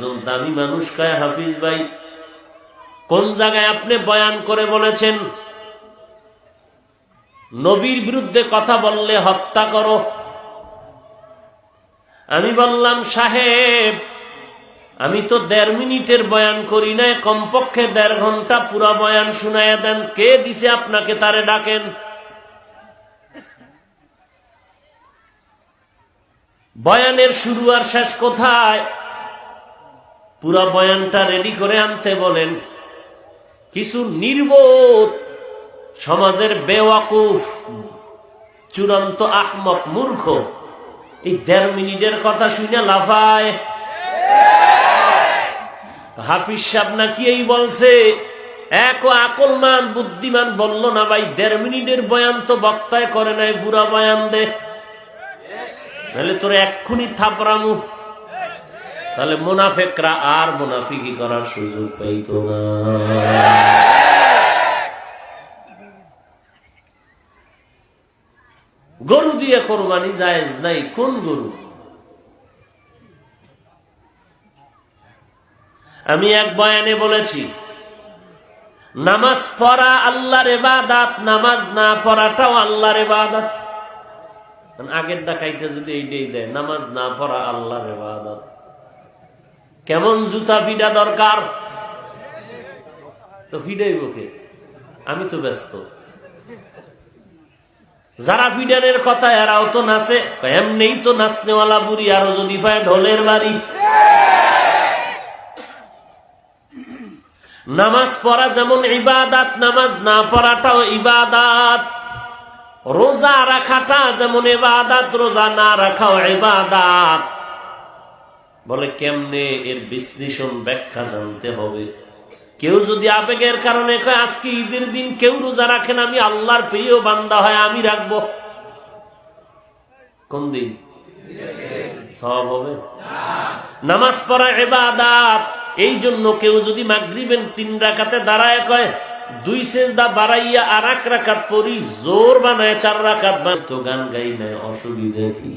একজন দামি মানুষ কয় হাফিজ ভাই? কোন জায়গায় আপনি বয়ান করে বলেছেন? নবীর বিরুদ্ধে কথা বললে হত্যা করো। আমি বললাম, সাহেব, আমি তো দেড় মিনিটের বয়ান করি না কমপক্ষে দেড় ঘণ্টা পুরা বয়ান শুনাইয়া দেন। কে দিছে আপনাকে তারে ডাকেন? বয়ানের শুরু আর শেষ কোথায়? পুরা বয়ানটা রেডি করে আনতে বলেন, কিছু নির্বোধ সমাজের বেওয়াকুফ, চূড়ান্ত আহমক মূর্খ, এই দেড় মিনিটের কথা শুনে লাফায়। হাফিজ সাহেব নাকি এই বলছে, এক আকলমান, বুদ্ধিমান বলল না ভাই, দেড় মিনিটের বয়ান তো বক্তায় করে নাই, বুড়া বয়ান দে। নাহলে তোর এক্ষুনি থাপড়ামু। তাহলে মোনাফেকরা আর মোনাফিকি করার সুযোগ পাইত না। গরু দিয়ে কোরবানি জায়েজ নাই, কোন গরু? আমি এক বয়ানে বলেছি, নামাজ পড়া আল্লাহর এবাদাত নামাজ না পড়াটাও আল্লাহর এবাদাত আগের ডাকাইটা যদি এইটাই দেয়, নামাজ না পড়া আল্লাহর এবাদাত কেমন জুতা ফিডা দরকার? তো ফিডাইব কে? আমি তো ব্যস্ত। যারা ফিডানের কথা এরাও তো নাচে এমনিই তো নাচনেওয়ালা বুড়ি, আরও যদি পায় ঢোলের বাড়ি। নামাজ পড়া যেমন ইবাদাত, নামাজ না পড়াটাও ইবাদাত। রোজা রাখাটা যেমন ইবাদাত, রোজা না রাখাও ইবাদাত। বলে, কেমনে এর বিশ্লেষণ ব্যাখ্যা জানতে হবে? কেউ যদি আবেগের কারণে কয়, আজকে ঈদের দিন কেউ রোজা রাখেন আমি আল্লাহর প্রিয় বান্দা হয়, আমি রাখব। কোন দিন? সব হবে। নামাজ পড়া এবাদাত এই জন্য কেউ যদি মাগরিবেন তিন রাকাতে দাঁড়ায় কয়, দুই সেজদা বাড়াইয়া আর এক রাকাত পরি জোর বানায় চার রাকাত বান তো গান গাই নাই, অসুবিধা কি?